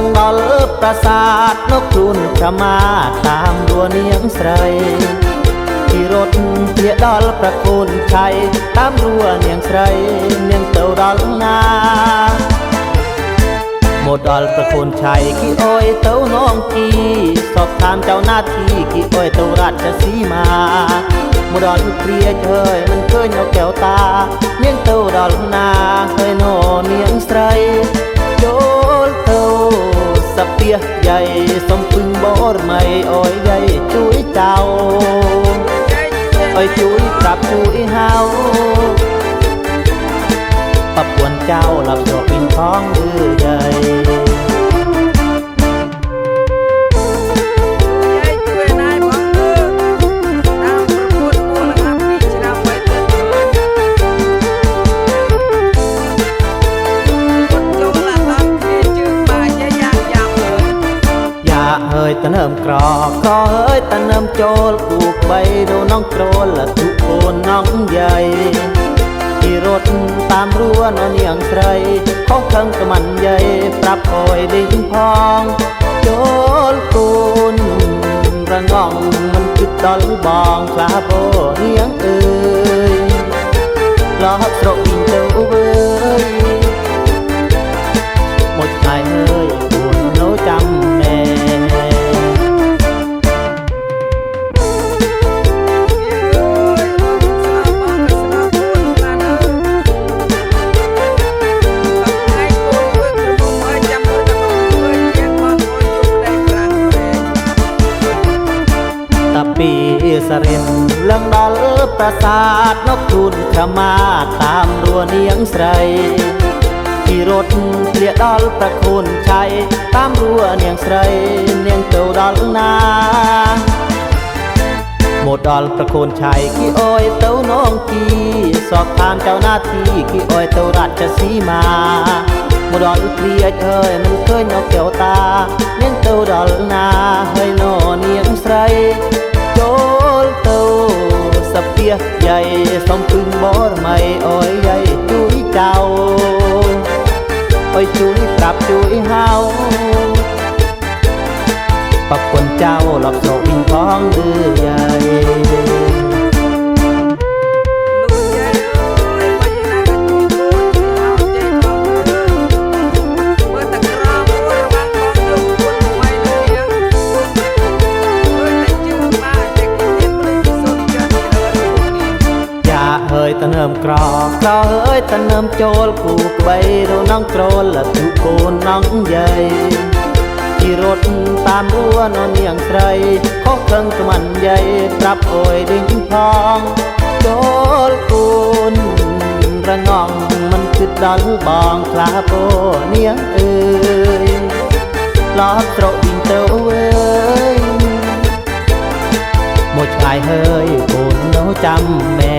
องดอลประสาทนกรุนประมาตามดัวเนียงใสที่รถเพียดอลประคุณชัยตามรัวเนียงใสเนียงเต่าดอลนาหมดดอลประคุณชัยขี้อ้อยเต่าน้องกีสอบถามเจ้าหน้าที่ขี้อ้อยเต่าราชสีมาหมดดอลเพียเจยมันเคยเอาแก้วตาเนียงเต ยใหญ่สมพึงบอดใหม่อ้อยใหญ่จุ้ยเจ้าอ้อยจุ้ยปรับจุ้ยเฮาปับปวนเจ้าหลับจอกปินท้องอือใหญ่ ตะเนิมกรอกขอเฮ้ยตะเนิมโจลกูกใบดูน้องโกรนละทุกโคนน้องใหญ่ที่รถตามรั้วนอนเนียงไตรขอเครื่องกะมันใหญ่ปรับคอยดิ้งพองโจลกูนระงองมันคิดตอลบองคลาโบเนียงเอ่ย សរិទ្ធលឹងដល់ប្រាសាទនកទូនក្រមាតាមរួនាងស្រីពីរត់ធ្លាដល់ប្រខូនឆៃតាមរួនាងស្រីនាងទៅដល់ណាមកដល់ប្រខូនឆៃគីអើយទៅនងគីសកឋានចៅណាទីគីអើយទៅរាជសីមាមកដល់ព្រាជអើយមិនឃើញអកកែវតានាងទៅដល់ណាហើយនោនាងស្រីចូល ให อกจอเอ้ยตะเนิมโจลกูกใบเราน้องโกรนละทุกโกนน้องใหญ่ที่รถตามรัวนอนเนียงไกรขอเครื่องกมันใหญ่ปรับโอยดิ้งพองโจลกูนระงองมันคือดันบองคลาโปเนียงเอ้ยลอบโตรอินเตอเว้ยหมดชายเฮ้ยกูนโนจำแม่